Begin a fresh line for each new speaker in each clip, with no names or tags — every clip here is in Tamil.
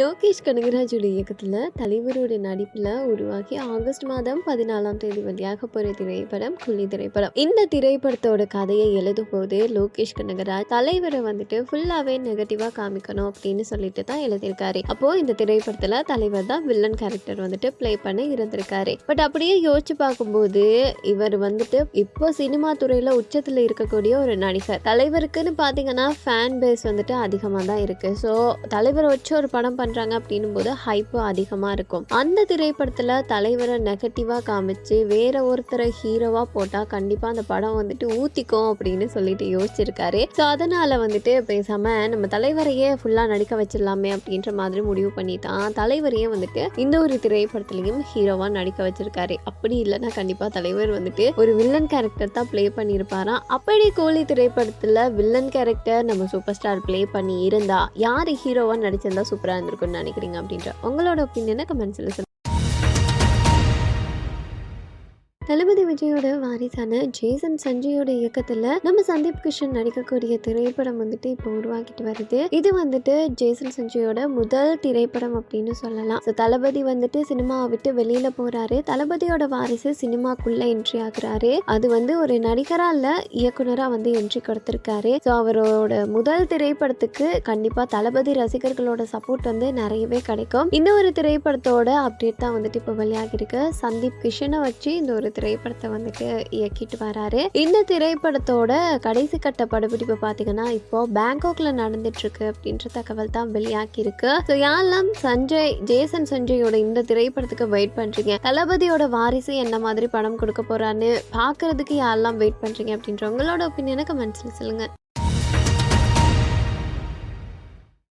லோகேஷ் கனகராஜோட இயக்கத்தில் தலைவரோட நடிப்பில் உருவாகி ஆகஸ்ட் மாதம் பதினாலாம் தேதி வெளியாக போகிற திரைப்படம் குழி திரைப்படம். இந்த திரைப்படத்தோட கதையை எழுதும் போது லோகேஷ் கனகராஜ் தலைவரை வந்துட்டு ஃபுல்லாகவே நெகட்டிவாக காமிக்கணும் அப்படின்னு சொல்லிட்டு தான் எழுதியிருக்காரு. அப்போது இந்த திரைப்படத்தில் தலைவர் தான் வில்லன் கேரக்டர் வந்துட்டு ப்ளே பண்ண இருந்திருக்காரு. பட் அப்படியே யோசிச்சு பார்க்கும்போது இவர் வந்துட்டு இப்போ சினிமா துறையில் உச்சத்தில் இருக்கக்கூடிய ஒரு நடிகர். தலைவருக்குன்னு பார்த்தீங்கன்னா ஃபேன் பேஸ் வந்துட்டு அதிகமாக தான் இருக்குது ஸோ தலைவரை வச்சு ஒரு படம் பண்ணுறாங்க அப்படின்னும் போது ஹைப்பு அதிகமாக இருக்கும். அந்த திரைப்படத்தில் தலைவரை நெகட்டிவாக காமிச்சு வேற ஒருத்தரை ஹீரோவாக போட்டால் கண்டிப்பாக அந்த படம் வந்துட்டு ஊற்றிக்கும் அப்படின்னு சொல்லிட்டு யோசிச்சிருக்காரு. ஸோ அதனால் வந்துட்டு பேசாமல் நம்ம தலைவரையே ஃபுல்லாக நடிக்க வச்சிடலாமே அப்படின்ற மாதிரி முடிவு பண்ணிட்டான். தலைவரையே வந்துட்டு இந்த ஒரு திரைப்படத்துலையும் ஹீரோவாக நடிக்க வச்சிருக்காரு. அப்படி இல்லைன்னா கண்டிப்பாக தலைவர் வந்துட்டு ஒரு வில்லன் கேரக்டர் தான் ப்ளே பண்ணியிருப்பாராம் அப்படி கோலி திரைப்படத்தில் வில்லன் கேரக்டர் நம்ம சூப்பர் ஸ்டார் ப்ளே பண்ணி இருந்தா யார் ஹீரோவாக நடிச்சிருந்தா சூப்பராக இருந்திருக்கும்னு நினைக்கிறீங்க அப்படின்ற உங்களோட ஒப்பீனியனை கமெண்ட்ஸில் தளபதி விஜயோட வாரிசான ஜேசன் சஞ்சயோட இயக்கத்தில் நம்ம சந்தீப் கிஷன் நடிக்கக்கூடிய திரைப்படம் வந்துட்டு இப்போ உருவாக்கிட்டு வருது. இது வந்துட்டு ஜேசன் சஞ்சயோட முதல் திரைப்படம் அப்படின்னு சொல்லலாம். ஸோ தளபதி வந்துட்டு சினிமாவை விட்டு வெளியில போறாரு. தளபதியோட வாரிசு சினிமாக்குள்ள என்ட்ரி ஆகுறாரு. அது வந்து ஒரு நடிகரா இல்ல இயக்குனரா வந்து என்ட்ரி கொடுத்திருக்காரு. ஸோ அவரோட முதல் திரைப்படத்துக்கு கண்டிப்பா தளபதி ரசிகர்களோட சப்போர்ட் வந்து நிறையவே கிடைக்கும். இந்த ஒரு திரைப்படத்தோட அப்டேட் தான் வந்துட்டு இப்போ வெளியாகிருக்கு சந்தீப் கிஷனை வச்சு இந்த ஒரு திரைப்படத்தை வந்துட்டு இயக்கிட்டு வராரு. இந்த திரைப்படத்தோட கடைசி கட்ட படப்பிடிப்பு பார்த்தீங்கன்னா இப்போ பேங்காக்ல நடந்துட்டு இருக்கு அப்படின்ற தகவல் தான் வெளியாகி இருக்கு. ஸோ யாரெல்லாம் சஞ்சய் ஜேசன் சஞ்சயோட இந்த திரைப்படத்துக்கு வெயிட் பண்றீங்க? தளபதியோட வாரிசு என்ன மாதிரி படம் கொடுக்க போறான்னு பார்க்கறதுக்கு யாரெல்லாம் வெயிட் பண்றீங்க அப்படின்ற உங்களோட ஒப்பீனியனை கமெண்ட்ஸ்ல சொல்லுங்க.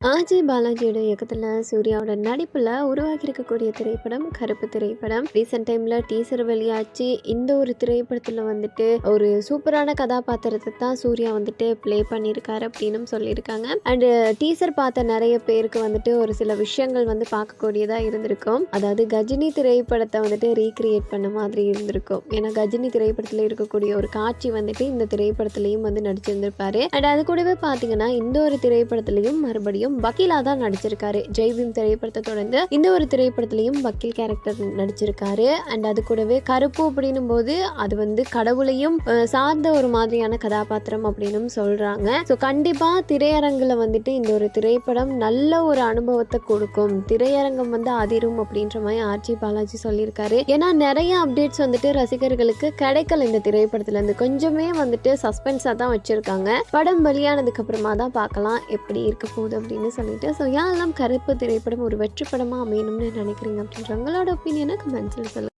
ஆஜி பாலாஜியோட இயக்கத்தில் சூர்யாவோட நடிப்பில் உருவாகியிருக்கக்கூடிய திரைப்படம் கருப்பு திரைப்படம். ரீசெண்ட் டைமில் டீசர் வெளியாச்சு. இந்த ஒரு திரைப்படத்தில் வந்துட்டு ஒரு சூப்பரான கதாபாத்திரத்தை தான் சூர்யா வந்துட்டு ப்ளே பண்ணியிருக்காரு அப்படின்னு சொல்லியிருக்காங்க. அண்டு டீசர் பார்த்த நிறைய பேருக்கு வந்துட்டு ஒரு சில விஷயங்கள் வந்து பார்க்கக்கூடியதாக இருந்திருக்கும். அதாவது கஜினி திரைப்படத்தை வந்துட்டு ரீக்ரியேட் பண்ண மாதிரி இருந்திருக்கும். ஏன்னா கஜினி திரைப்படத்தில் இருக்கக்கூடிய ஒரு காட்சி வந்துட்டு இந்த திரைப்படத்துலையும் வந்து நடிச்சிருந்திருப்பாரு. அண்ட் அது கூடவே பார்த்தீங்கன்னா இந்த ஒரு திரைப்படத்துலையும் மறுபடியும் வக்கீலா தான் நடிச்சிருக்காரு. ஜெய்பீம் திரைப்படத்தை தொடர்ந்து இந்த ஒரு திரைப்படத்திலையும் வக்கீல் கேரக்டர் நடிச்சிருக்காரு. அண்ட் அது கூடவே கருப்பு அப்படின்னும் போது அது வந்து கடவுளையும் சார்ந்த ஒரு மாதிரியான கதாபாத்திரம் அப்படின்னும் சொல்றாங்க. ஸோ கண்டிப்பா திரையரங்குல வந்துட்டு இந்த ஒரு திரைப்படம் நல்ல ஒரு அனுபவத்தை கொடுக்கும். திரையரங்கம் வந்து அதிரும் அப்படின்ற மாதிரி ஆர்ஜி பாலாஜி சொல்லியிருக்காரு. ஏன்னா நிறைய அப்டேட்ஸ் வந்துட்டு ரசிகர்களுக்கு கிடைக்கல இந்த திரைப்படத்துல இருந்து கொஞ்சமே வந்துட்டு சஸ்பென்ஸாக தான் வச்சிருக்காங்க. படம் வெளியானதுக்கு அப்புறமா தான் பார்க்கலாம். எப்படி இருக்க போகுது அப்படின்னு சொல்லிட்டு. ஸோ யாரெல்லாம் கருப்பு திரைப்படம் ஒரு வெற்றி படமாக அமையணும்னு நினைக்கிறீங்க அப்படின்ற உங்களோட ஒப்பீனியனை கமெண்ட்ஸில் சொல்லுங்கள்